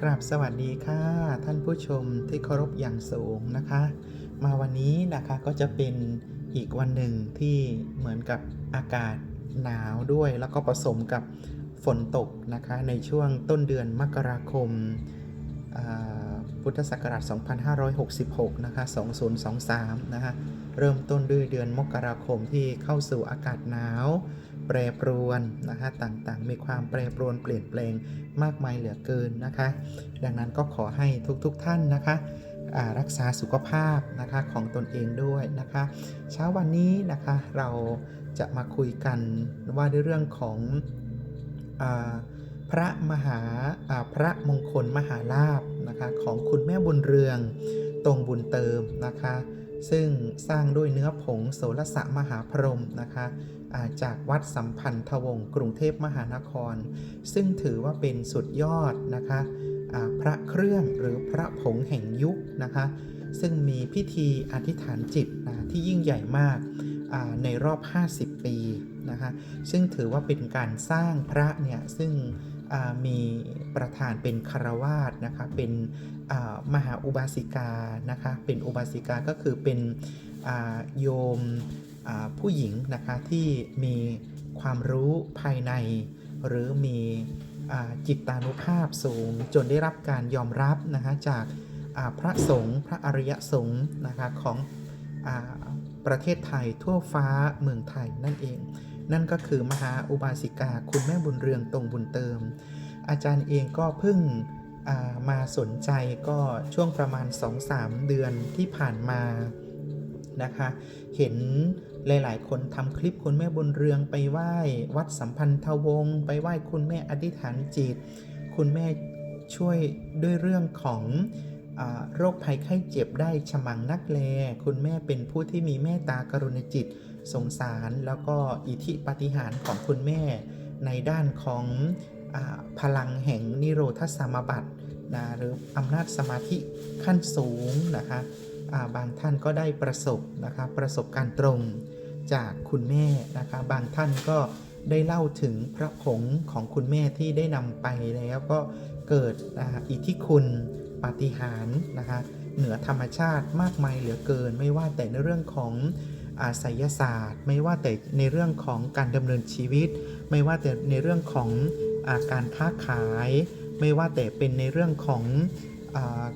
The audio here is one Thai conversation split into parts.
กราบสวัสดีค่ะ ท่านผู้ชมที่เคารพอย่างสูงนะคะ มาวันนี้นะคะก็จะเป็นอีกวันหนึ่งที่เหมือนกับอากาศหนาวด้วย แล้วก็ผสมกับฝนตกนะคะ ในช่วงต้นเดือนมกราคมพุทธศักราช 2566 นะคะ 2023 นะคะ เริ่มต้นด้วยเดือนมกราคมที่เข้าสู่อากาศหนาว แปรปรวนนะคะต่างๆ มีความแปรปรวนเปลี่ยนแปลงมากมายเหลือเกินนะคะ ดังนั้นก็ขอให้ทุกๆทท่านนะคะรักษาสุขภาพนะคะของตนเองด้วยนะคะ เช้าวันนี้นะคะเราจะมาคุยกันว่าในเรื่องของอพระมหาาพระมงคลมหาลาภนะคะของคุณแม่บุญเรืองตรงบุญเติมนะคะ ซึ่งสร้างด้วยเนื้อผงโสรสะมหาพรหมนะคะ จากวัดสัมพันธวงศ์กรุงเทพมหานคร ซึ่งถือว่าเป็นสุดยอดนะคะพระเครื่องหรือพระผงแห่งยุคนะคะ ซึ่งมีพิธีอธิษฐานจิตนะที่ยิ่งใหญ่มากในรอบ 50 ปีนะคะซึ่งถือว่าเป็นการสร้างพระเนี่ยซึ่งมีประธานเป็นคารวาสนะคะเป็นมหาอุบาสิกานะคะเป็นอุบาสิกาก็คือเป็นโยม ผู้หญิงนะคะที่มีความรู้ภายใน หรือมีอจิตตานุภาพสูง จนได้รับการยอมรับนะคะจากาพระสงฆ์พระอริยสงฆ์นะคะของอประเทศไทยทั่วฟ้าเมืองไทยนั่นเอง นั่นก็คือมหาอุบาสิกาคุณแม่บุญเรืองตรงบุญเติม อาจารย์เองก็เพิ่งามาสนใจก็ช่วงประมาณ 2-3 เดือนที่ผ่านมานะคะ เห็น หลายๆ คนทำคลิปคุณแม่บุญเรืองไปไหว้วัดสัมพันธวงศ์ไปไหว้คุณแม่อธิษฐานจิต คุณแม่ช่วยด้วยเรื่องของอโรคภัยไข้เจ็บได้ฉมังนักแล คุณแม่เป็นผู้ที่มีเมตตากรุณาจิต สงสารแล้วก็อิทธิปาฏิหาริย์ของคุณแม่ ในด้านของอพลังแห่งนิโรธสมาบัตินะหรืออำนาจสมาธิขั้นสูงนะคะบางท่านก็ได้ประสบนะคะประสบการณ์ตรง จากคุณแม่นะคะบางท่านก็ได้เล่าถึงพระผงของคุณแม่ที่ได้นำไปแล้วก็เกิดอิทธิคุณปาฏิหาริย์นะคะเหนือธรรมชาติมากมายเหลือเกิน ไม่ว่าแต่ในเรื่องของอาไสยศาสตร์ ไม่ว่าแต่ในเรื่องของการดำเนินชีวิต ไม่ว่าแต่ในเรื่องของอาการค้าขาย ไม่ว่าแต่เป็นในเรื่องของ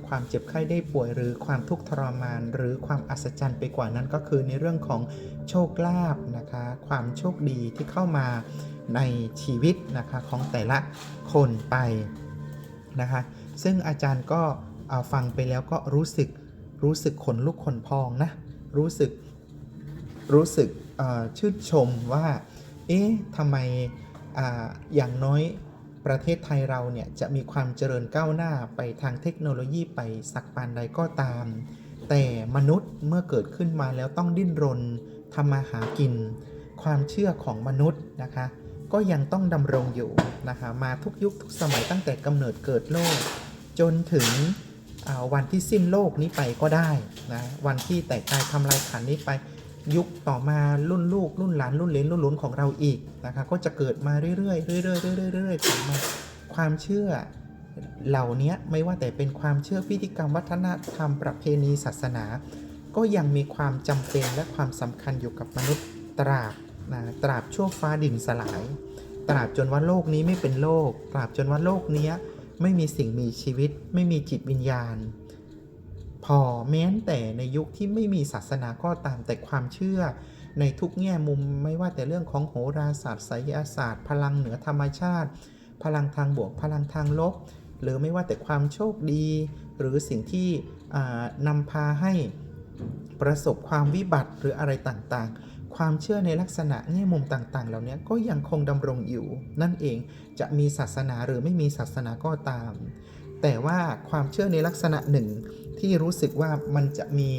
ความเจ็บไข้ได้ป่วยหรือความทุกข์ทรมาน หรือความอัศจรรย์ไปกว่านั้นก็คือในเรื่องของโชคลาภนะคะ ความโชคดีที่เข้ามาในชีวิตนะคะของแต่ละคนไปนะคะ ซึ่งอาจารย์ก็อ่าฟังไปแล้วก็รู้สึกรู้สึกขนลุกขนพองนะรู้สึกรู้สึกชื่นชมว่า เอ๊ะทำไมออย่างน้อย ประเทศไทยเราเนี่ยจะมีความเจริญก้าวหน้าไปทางเทคโนโลยีไปสักปานใดก็ตาม แต่มนุษย์เมื่อเกิดขึ้นมาแล้วต้องดิ้นรนทำมาหากิน ความเชื่อของมนุษย์นะคะ ก็ยังต้องดำรงอยู่นะคะมาทุกยุคทุกสมัยตั้งแต่กำเนิดเกิดโลก จนถึงวันที่สิ้นโลกนี้ไปก็ได้นะวันที่แตกตายทำลายขันนี้ไป ยุคต่อมารุ่นลูกรุ่นหลานรุ่นเลนรุ่นหลนของเราอีกนะคะก็จะเกิดมาเรื่อยๆเรื่อยๆเรื่อยๆเรื่อยๆต่อมาความเชื่อเหล่านี้ไม่ว่าแต่เป็นความเชื่อพิธีกรรมวัฒนธรรมประเพณีศาสนา ก็ยังมีความจำเป็นและความสำคัญอยู่กับมนุษย์ตราบนะตราบชั่วฟ้าดินสลาย ตราบจนว่าโลกนี้ไม่เป็นโลก ตราบจนว่าโลกเนี้ไม่มีสิ่งมีชีวิต ไม่มีจิตวิญญาณ พอแม้นแต่ในยุคที่ไม่มีศาสนาก็ตามแต่ความเชื่อ ในทุกแง่มุมไม่ว่าแต่เรื่องของโหราศาสตร์ไสยศาสตร์ พลังเหนือธรรมชาติ พลังทางบวกพลังทางลบ หรือไม่ว่าแต่ความโชคดี หรือสิ่งที่นำพาให้ประสบความวิบัติหรืออะไรต่างๆ ความเชื่อในลักษณะแง่มุมต่างๆ เหล่านี้ก็ยังคงดำรงอยู่ นั่นเองจะมีศาสนาหรือไม่มีศาสนาก็ตาม แต่ว่าความเชื่อในลักษณะหนึ่ง ที่รู้สึกว่ามันจะมี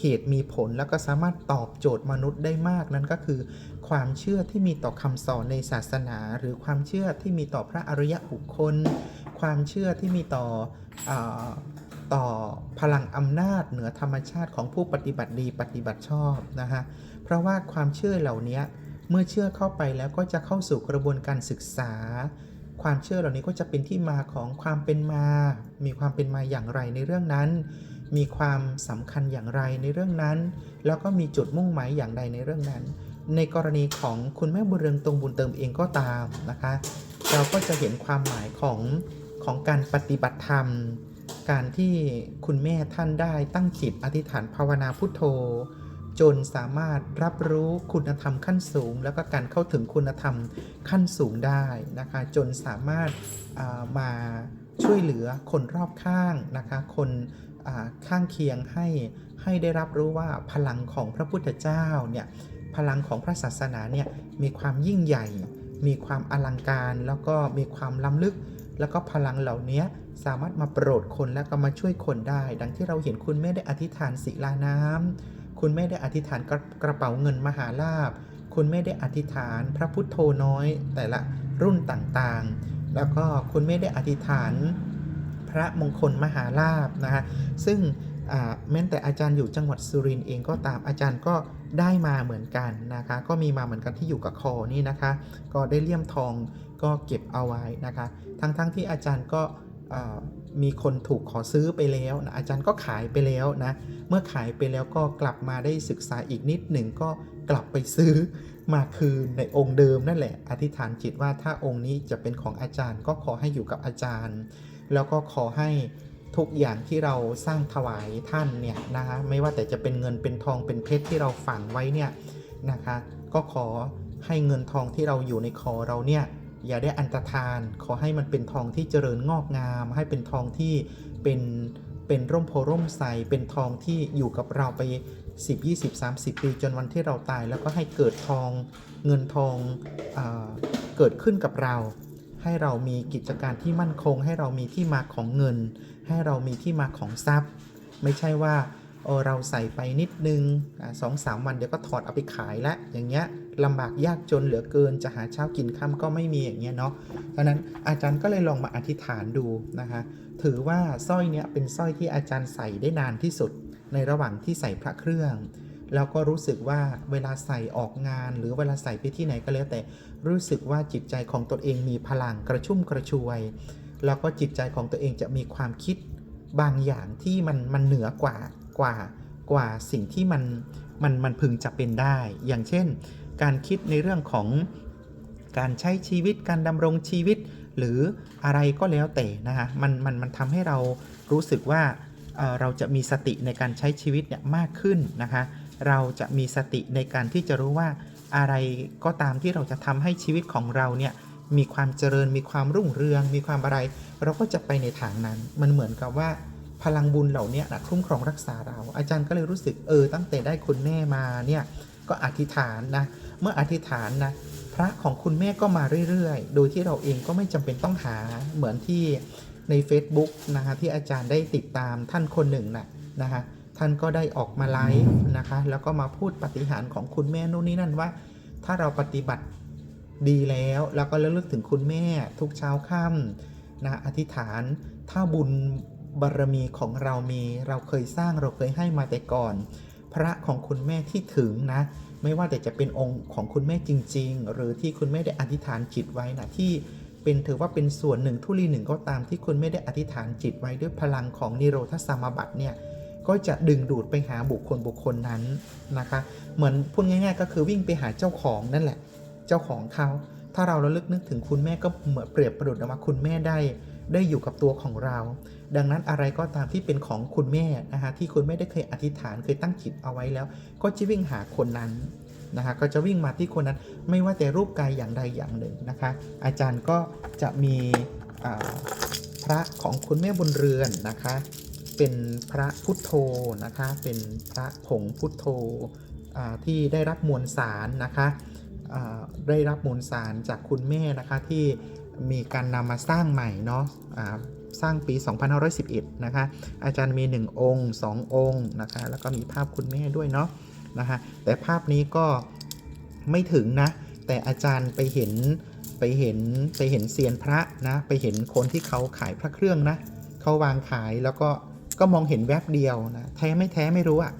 เหตุมีผล แล้วก็สามารถตอบโจทย์มนุษย์ได้มากนั่นก็คือ ความเชื่อที่มีต่อคำสอนในศาสนา หรือความเชื่อที่มีต่อพระอริยบุคคล ความเชื่อที่มีต่ออาต่อพลังอำนาจเหนือธรรมชาติของผู้ปฏิบัติดีปฏิบัติชอบนะฮะเพราะว่าความเชื่อเหล่านี้เมื่อเชื่อเข้าไปแล้วก็จะเข้าสู่กระบวนการศึกษา ความเชื่อเหล่านี้ก็จะเป็นที่มาของความเป็นมา มีความเป็นมาอย่างไรในเรื่องนั้น มีความสำคัญอย่างไรในเรื่องนั้น แล้วก็มีจุดมุ่งหมายอย่างใดในเรื่องนั้น ในกรณีของคุณแม่บุญเรืองตรงบุญเติมเองก็ตามนะคะ เราก็จะเห็นความหมายของของการปฏิบัติธรรม การที่คุณแม่ท่านได้ตั้งจิตอธิษฐานภาวนาพุทโธ จนสามารถรับรู้คุณธรรมขั้นสูง แล้วก็การเข้าถึงคุณธรรมขั้นสูงได้นะคะ จนสามารถามาช่วยเหลือคนรอบข้างนะคะ คนข้างเคียงให้ให้ได้รับรู้ว่าพลังของพระพุทธเจ้าเนี่ยพลังของพระศาสนาเนี่ยมีความยิ่งใหญ่ มีความอลังการ แล้วก็มีความล้ำลึก แล้วก็พลังเหล่านี้สามารถมาโปรดคนและก็มาช่วยคนได้ ดังที่เราเห็นคุณแม่ได้อธิษฐานศิลาน้ำ คุณแม่ได้อธิษฐานกระกระเป๋าเงินมหาลาภคุณแม่ได้อธิษฐานพระพุทโธน้อยแต่ละรุ่นต่างๆ แล้วก็คุณแม่ได้อธิษฐานพระมงคลมหาลาภนะฮะซึ่งแม้แต่อาจารย์อยู่จังหวัดสุรินทร์เองก็ตามอาจารย์ก็ได้มาเหมือนกันนะคะ ก็มีมาเหมือนกันที่อยู่กับคอนี่นะคะ ก็ได้เลี่ยมทองก็เก็บเอาไว้นะคะ ทั้งๆทที่อาจารย์ก็ มีคนถูกขอซื้อไปแล้วนะอาจารย์ก็ขายไปแล้วนะ เมื่อขายไปแล้วก็กลับมาได้ศึกษาอีกนิดหนึ่งก็กลับไปซื้อมาคืนในองค์เดิมนั่นแหละ อธิษฐานจิตว่าถ้าองค์นี้จะเป็นของอาจารย์ก็ขอให้อยู่กับอาจารย์ แล้วก็ขอให้ทุกอย่างที่เราสร้างถวายท่านเนี่ยนะคะไม่ว่าแต่จะเป็นเงินเป็นทองเป็นเพชรที่เราฝังไว้เนี่ยนะคะ ก็ขอให้เงินทองที่เราอยู่ในคอเราเนี่ย อย่าได้อันตรธาน ขอให้มันเป็นทองที่เจริญงอกงาม ให้เป็นทองที่เป็นเป็นร่มโพร่มใสเป็นทองที่อยู่กับเราไป 10 20 30 ปีจนวันที่เราตาย แล้วก็ให้เกิดทองเงินทองอเกิดขึ้นกับเรา ให้เรามีกิจการที่มั่นคง ให้เรามีที่มาของเงิน ให้เรามีที่มาของทรัพย์ ไม่ใช่ว่าเเราใส่ไปนิดนึงสองสามวันเดี๋ยวก็ถอดเอาไปขายละอย่างเงี้ย ลำบากยากจนเหลือเกิน จะหาเช้ากินค่ำก็ไม่มีอย่างเงี้ยเนาะเพราะนั้นอาจารย์ก็เลยลองมาอธิษฐานดูนะคะถือว่าสร้อยเนี้ยเป็นสร้อยที่อาจารย์ใส่ได้นานที่สุด ในระหว่างที่ใส่พระเครื่องแล้วก็รู้สึกว่าเวลาใส่ออกงาน หรือเวลาใส่ไปที่ไหนก็แล้วแต่รู้สึกว่าจิตใจของตนเองมีพลังกระชุ่มกระชวย แล้วก็จิตใจของตัวเองจะมีความคิดบางอย่างที่มันมันเหนือกว่ากว่ากว่าสิ่งที่มัน มันมันพึงจะเป็นได้ อย่างเช่น การคิดในเรื่องของการใช้ชีวิตการดำรงชีวิต หรืออะไรก็แล้วแต่นะฮะมันมันมันทำให้เรารู้สึกว่าเเราจะมีสติในการใช้ชีวิตเนี่ยมากขึ้นนะคะเราจะมีสติในการที่จะรู้ว่าอะไรก็ตามที่เราจะทำให้ชีวิตของเราเนี่ยมีความเจริญมีความรุ่งเรือง มีความอะไร เราก็จะไปในทางนั้น มันเหมือนกับว่า พลังบุญเหล่านี้นะคุ้มครองรักษาเรา อาจารย์ก็เลยรู้สึกเออตั้งแต่ได้คุณแม่มาเนี่ยก็อธิษฐานนะเมื่ออธิษฐานนะพระของคุณแม่ก็มาเรื่อยๆ โดยที่เราเองก็ไม่จำเป็นต้องหาเหมือนที่ใน Facebook นะคะที่อาจารย์ได้ติดตามท่านคนหนึ่งนะนะคะท่านก็ได้ออกมาไลฟ์นะคะแล้วก็มาพูดปฏิหารของคุณแม่นู่นนี่นั่นว่า ถ้าเราปฏิบัติดีแล้ว แล้วก็ระลึกถึงคุณแม่ทุกเช้าค่ำนะอธิษฐานถ้าบุญ บารมีของเรามีเราเคยสร้างเราเคยให้มาแต่ก่อน พระของคุณแม่ที่ถึงนะ ไม่ว่าแต่จะเป็นองค์ของคุณแม่จริง ๆ หรือที่คุณแม่ได้อธิษฐานจิตไว้นะที่เป็นถือว่าเป็นส่วนหนึ่งทุลีหนึ่งก็ตามที่คุณแม่ได้อธิษฐานจิตไว้ด้วยพลังของนิโรธสมาบัติเนี่ยก็จะดึงดูดไปหาบุคคลบุคคลนั้นนะคะ เหมือนพูดง่าย ๆ ก็คือวิ่งไปหาเจ้าของนั่นแหละ เจ้าของเขาถ้าเราระลึกนึกถึงคุณแม่ก็เหมือนเปรียบประดุจว่าคุณแม่ได้ ได้อยู่กับตัวของเรา ดังนั้นอะไรก็ตามที่เป็นของคุณแม่นะคะที่คุณแม่ได้เคยอธิษฐานเคยตั้งจิตเอาไว้แล้ว ก็จะวิ่งหาคนนั้นนะคะก็จะวิ่งมาที่คนนั้นไม่ว่าแต่รูปกายอย่างใดอย่างหนึ่งนะคะ อาจารย์ก็จะมีพระของคุณแม่บุญเรือนนะคะ เป็นพระพุทโธนะคะ เป็นพระผงพุทโธที่ได้รับมวลสารนะคะได้รับมูลสารจากคุณแม่นะคะที่มีการนำมาสร้างใหม่เนาะ สร้างปี 2511 นะคะ อาจารย์มี 1 องค์ 2 องค์นะคะ แล้วก็มีภาพคุณแม่ด้วยเนาะนะคะ แต่ภาพนี้ก็ไม่ถึงนะ แต่อาจารย์ไปเห็นไปเห็นไปเห็นเซียนพระนะ ไปเห็นคนที่เขาขายพระเครื่องนะเขาวางขายแล้วก็ก็มองเห็นแวบเดียวนะแท้ไม่แท้ไม่รู้อะ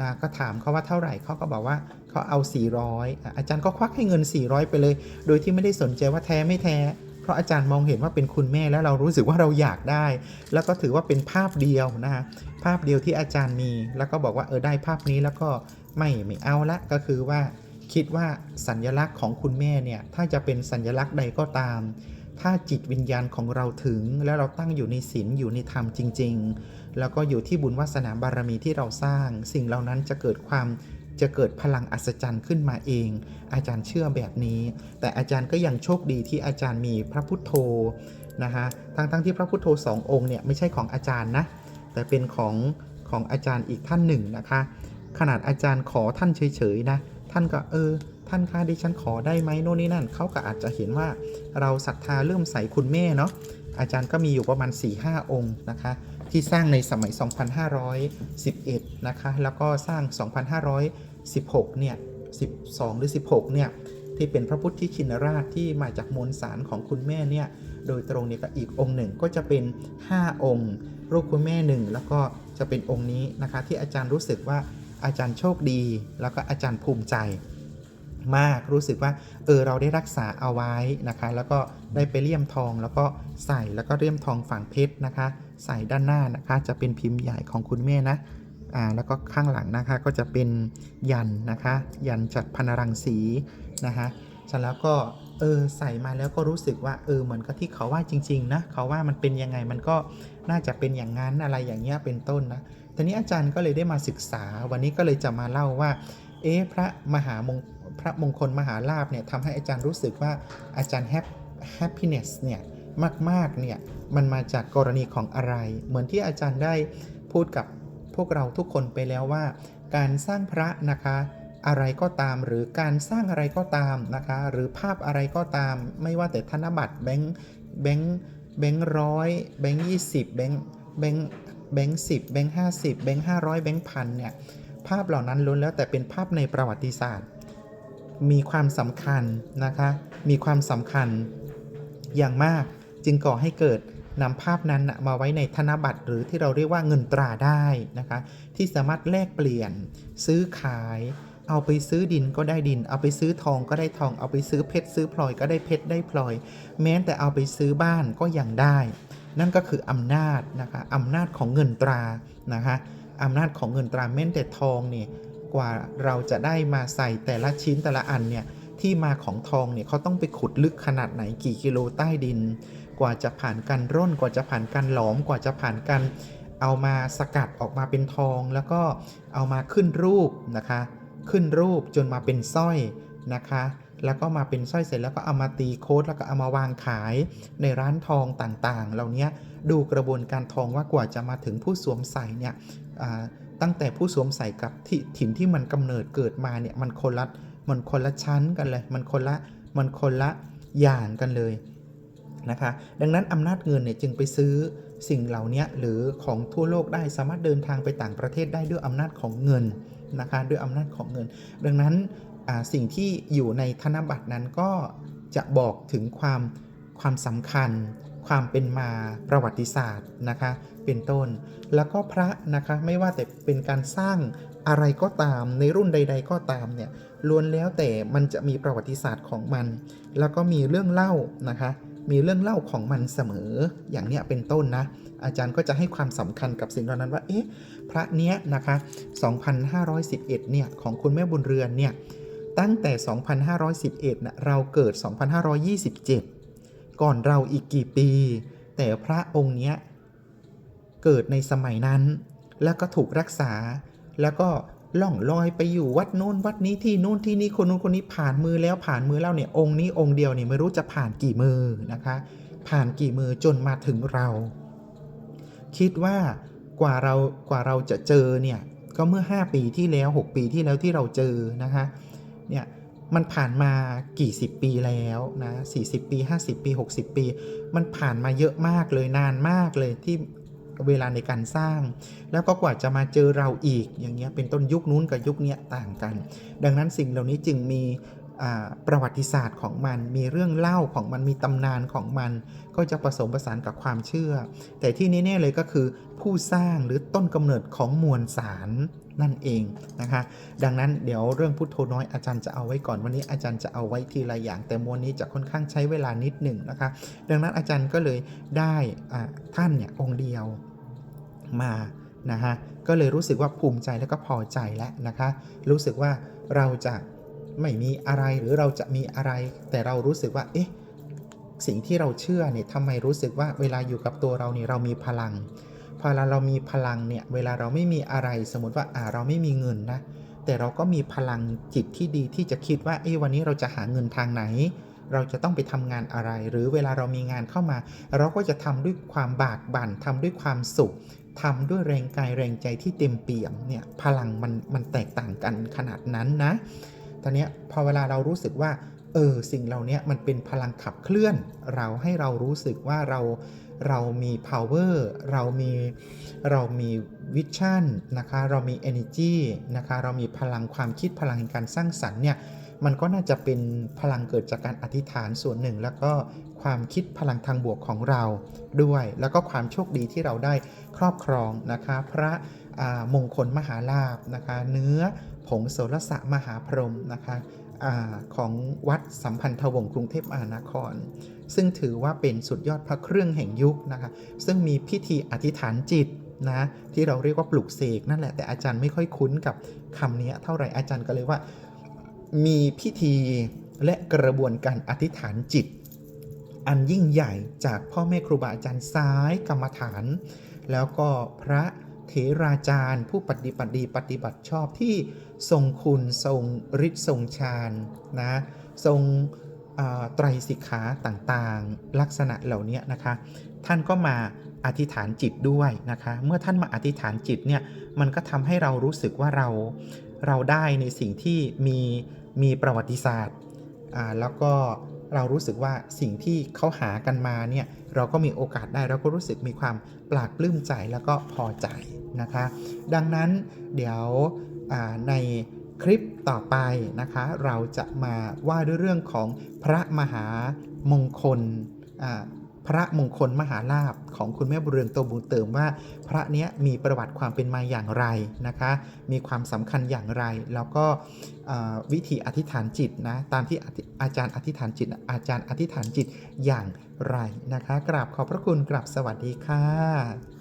นะก็ถามเขาว่าเท่าไหร่เขาก็บอกว่าเขาเอา 400อะอาจารย์ก็ควักให้เงิน 400 ไปเลย โดยที่ไม่ได้สนใจว่าแท้ไม่แท้ เพราะอาจารย์มองเห็นว่าเป็นคุณแม่แล้วเรารู้สึกว่าเราอยากได้ แล้วก็ถือว่าเป็นภาพเดียวนะฮะภาพเดียวที่อาจารย์มี แล้วก็บอกว่าเออได้ภาพนี้แล้วก็ไม่ไม่เอาละก็คือว่า คิดว่าสัญลักษณ์ของคุณแม่เนี่ยถ้าจะเป็นสัญลักษณ์ใดก็ตาม ถ้าจิตวิญญาณของเราถึง แล้วเราตั้งอยู่ในศีลอยู่ในธรรมจริง ๆ แล้วก็อยู่ที่บุญวาสนาบารมีที่เราสร้าง สิ่งเหล่านั้นจะเกิดความ จะเกิดพลังอัศจรรย์ขึ้นมาเอง อาจารย์เชื่อแบบนี้ แต่อาจารย์ก็ยังโชคดีที่อาจารย์มีพระพุทโธนะฮะทั้งทั้งที่พระพุทโธสององค์เนี่ยไม่ใช่ของอาจารย์นะ แต่เป็นของของอาจารย์อีกท่านหนึ่งนะคะ ขนาดอาจารย์ขอท่านเฉยๆนะ ท่านก็เออ ท่านคะดิฉันขอได้ไหมโน่นนี่นั่นเขาก็อาจจะเห็นว่าเราศรัทธาเริ่มใสคุณแม่เนาะ อาจารย์ก็มีอยู่ประมาณ 4-5 องค์นะคะ ที่สร้างในสมัย 2511 นะคะ แล้วก็สร้าง 16เนี่ย12 หรือ 16เนี่ยที่เป็นพระพุทธชินราชที่มาจากมวลสารของคุณแม่เนี่ยโดยตรงเนี่ยก็อีกองค์หนึ่งก็จะเป็น 5 องค์ รูปคุณแม่หนึ่งแล้วก็จะเป็นองค์นี้นะคะ ที่อาจารย์รู้สึกว่าอาจารย์โชคดี แล้วก็อาจารย์ภูมิใจมากรู้สึกว่าเออเราได้รักษาเอาไว้นะคะ แล้วก็ได้ไปเลี่ยมทองแล้วก็ใส่แล้วก็เลี่ยมทองฝังเพชรนะคะ ใส่ด้านหน้านะคะ จะเป็นพิมพ์ใหญ่ของคุณแม่นะ อ่าแล้วก็ข้างหลังนะคะก็จะเป็นยันนะคะ ยันจัดพนรังสีนะคะฉันแล้วก็เออใส่มาแล้วก็รู้สึกว่าเออเหมือนกับที่เขาว่าจริงๆนะเขาว่ามันเป็นยังไงมันก็น่าจะเป็นอย่างนั้นอะไรอย่างเงี้ยเป็นต้นนะทีนี้อาจารย์ก็เลยได้มาศึกษา วันนี้ก็เลยจะมาเล่าว่า เอ๊ะพระมหามงพระมงคลมหาลาภเนี่ยทำให้อาจารย์รู้สึกว่าอาจารย์แฮป happiness เนี่ยมากๆเนี่ยมันมาจากกรณีของอะไร เหมือนที่อาจารย์ได้พูดกับ พวกเราทุกคนไปแล้วว่า การสร้างพระนะคะ อะไรก็ตามหรือการสร้างอะไรก็ตามนะคะ หรือภาพอะไรก็ตาม ไม่ว่าแต่ธนบัตรแบงค์แบงค์แบงค์ร้อยแบงค์ยี่สิบแบงค์แบงค์แบงค์สิบแบงค์ห้าสิบแบงค์ห้าร้อยแบงค์พันเนี่ยภาพเหล่านั้นล้วนแล้วแต่เป็นภาพในประวัติศาสตร์ มีความสำคัญนะคะ มีความสำคัญอย่างมากจึงก่อให้เกิด นำภาพนั้นมาไว้ในธนบัตรหรือที่เราเรียกว่าเงินตราได้นะคะ ที่สามารถแลกเปลี่ยน ซื้อขาย เอาไปซื้อดินก็ได้ดิน เอาไปซื้อทองก็ได้ทอง เอาไปซื้อเพชรซื้อพลอยก็ได้เพชรได้พลอย แม้แต่เอาไปซื้อบ้านก็ยังได้ นั่นก็คืออำนาจนะคะอำนาจของเงินตรานะคะอำนาจของเงินตราแม้แต่ทองเนี่ยกว่าเราจะได้มาใส่แต่ละชิ้นแต่ละอันเนี่ยที่มาของทองเนี่ยเขาต้องไปขุดลึกขนาดไหนกี่กิโลใต้ดิน กว่าจะผ่านการร่น กว่าจะผ่านการหลอม กว่าจะผ่านการเอามาสกัดออกมาเป็นทอง แล้วก็เอามาขึ้นรูปนะคะ ขึ้นรูปจนมาเป็นสร้อยนะคะ แล้วก็มาเป็นสร้อยเสร็จแล้วก็เอามาตีโค้ดแล้วก็เอามาวางขายในร้านทองต่างๆ เหล่านี้ดูกระบวนการทองว่ากว่าจะมาถึงผู้สวมใส่เนี่ยตั้งแต่ผู้สวมใส่กับที่ถิ่นที่มันกำเนิดเกิดมาเนี่ยมันคนละมันคนละชั้นกันเลย มันคนละมันคนละอย่างกันเลย นะคะ ดังนั้นอำนาจเงินเนี่ยจึงไปซื้อสิ่งเหล่านี้หรือของทั่วโลกได้สามารถเดินทางไปต่างประเทศได้ด้วยอำนาจของเงินนะคะด้วยอำนาจของเงิน ดังนั้นสิ่งที่อยู่ในธนบัตรนั้นก็จะบอกถึงความความสำคัญ ความเป็นมาประวัติศาสตร์นะคะเป็นต้น แล้วก็พระนะคะไม่ว่าแต่เป็นการสร้างอะไรก็ตามในรุ่นใด ๆ ก็ตามเนี่ยล้วนแล้วแต่มันจะมีประวัติศาสตร์ของมัน แล้วก็มีเรื่องเล่านะคะ มีเรื่องเล่าของมันเสมอ อย่างเนี้ยเป็นต้นนะ อาจารย์ก็จะให้ความสำคัญกับสิ่งเหล่านั้นว่า เอ๊ะ พระเนี้ยนะคะ 2,511 เนี่ย ของคุณแม่บุญเรือนเนี่ย ตั้งแต่ 2,511นะเราเกิด 2,527 ก่อนเราอีกกี่ปี แต่พระองค์เนี้ย เกิดในสมัยนั้น แล้วก็ถูกรักษา แล้วก็ ล่องลอยไปอยู่วัดโน้นวัดนี้ที่โน้นที่นี่คนโน้นคนนี้ผ่านมือแล้วผ่านมือแล้วเนี่ยองค์นี้องค์เดียวเนี่ยไม่รู้จะผ่านกี่มือนะคะ ผ่านกี่มือจนมาถึงเรา คิดว่ากว่าเรากว่าเราจะเจอเนี่ยก็เมื่อ 5 ปีที่แล้ว 6 ปีที่แล้วที่เราเจอนะคะเนี่ยมันผ่านมากี่สิบปีแล้วนะ40 ปี 50 ปี 60 ปี มันผ่านมาเยอะมากเลยนานมากเลยที่ เวลาในการสร้าง แล้วก็กว่าจะมาเจอเราอีกอย่างเงี้ยเป็นต้นยุคนู้นกับยุคเนี้ยต่างกัน ดังนั้นสิ่งเหล่านี้จึงมี ประวัติศาสตร์ของมัน มีเรื่องเล่าของมันมีตำนานของมัน ก็จะผสมผสานกับความเชื่อ แต่ที่แน่ๆเลยก็คือผู้สร้างหรือต้นกำเนิดของมวลสารนั่นเองนะคะ ดังนั้นเดี๋ยวเรื่องพุทโธน้อยอาจารย์จะเอาไว้ก่อนวันนี้อาจารย์จะเอาไว้ทีละอย่าง แต่มวลนี้จะค่อนข้างใช้เวลานิดหนึ่งนะคะ ดังนั้นอาจารย์ก็เลยได้ท่านเนี่ยองค์เดียวมานะฮะก็เลยรู้สึกว่าภูมิใจแล้วก็พอใจแล้วนะคะ รู้สึกว่าเราจะ ไม่มีอะไรหรือเราจะมีอะไร แต่เรารู้สึกว่า เอ๊ะ สิ่งที่เราเชื่อเนี่ยทำไมรู้สึกว่าเวลาอยู่กับตัวเราเนี่ยเรามีพลัง พอเราเรามีพลังเนี่ย เวลาเราไม่มีอะไร สมมติว่าอ่าเราไม่มีเงินนะ แต่เราก็มีพลังจิตที่ดีที่จะคิดว่า เอ้วันนี้เราจะหาเงินทางไหน เราจะต้องไปทำงานอะไร หรือเวลาเรามีงานเข้ามา เราก็จะทำด้วยความบากบั่นทำด้วยความสุขทำด้วยแรงกายแรงใจที่เต็มเปี่ยมเนี่ยพลังมันมันแตกต่างกันขนาดนั้นนะ ตอนนี้พอเวลาเรารู้สึกว่าเออสิ่งเหล่านี้มันเป็นพลังขับเคลื่อน เราให้เรารู้สึกว่าเราเรามี power เรามีเรามีวิชั่นนะคะ เรามี energy นะคะ เรามีพลังความคิดพลังแห่งการสร้างสรรค์เนี่ยมันก็น่าจะเป็นพลังเกิดจากการอธิษฐานส่วนหนึ่ง แล้วก็ความคิดพลังทางบวกของเราด้วย แล้วก็ความโชคดีที่เราได้ครอบครองนะคะ พระมงคลมหาลาภนะคะ เนื้อ งโสรสะมหาพรหมนะคะอของวัดสัมพันธวงศ์กรุงเทพมหานคร ซึ่งถือว่าเป็นสุดยอดพระเครื่องแห่งยุคนะคะ ซึ่งมีพิธีอธิษฐานจิตนะที่เราเรียกว่าปลุกเสกนั่นแหละแต่อาจารย์ไม่ค่อยคุ้นกับคำนี้เท่าไหร่อาจารย์ก็เลยว่า มีพิธีและกระบวนการอธิษฐานจิต อันยิ่งใหญ่จากพ่อแม่ครูบาอาจารย์ซ้ายกรรมฐาน แล้วก็พระ เถราจารย์ ผู้ปฏิบัติดีปฏิบัติชอบที่ทรงคุณทรงฤทธิ์ทรงฌานนะทรงไตรสิกขาต่างๆ ลักษณะเหล่านี้นะคะ ท่านก็มาอธิษฐานจิตด้วยนะคะ เมื่อท่านมาอธิษฐานจิตเนี่ยมันก็ทำให้เรารู้สึกว่าเราเราได้ในสิ่งที่มีมีประวัติศาสตร์แล้วก็ เรารู้สึกว่าสิ่งที่เขาหากันมาเนี่ยเราก็มีโอกาสได้เราก็รู้สึกมีความปลากปลื้มใจแล้วก็พอใจนะคะ ดังนั้นเดี๋ยวในคลิปต่อไปนะคะ เราจะมาว่าด้วยเรื่องของพระมหามงคลอ่า พระมงคลมหาลาภของคุณแม่บุเรืองโตบูเติมว่า พระเนี้ยมีประวัติความเป็นมาอย่างไรนะคะ มีความสำคัญอย่างไร แล้วก็วิธีอธิษฐานจิตนะตามที่อาจารย์อธิษฐานจิต อาจารย์อธิษฐานจิตอย่างไรนะคะ กราบขอบพระคุณกราบสวัสดีค่ะ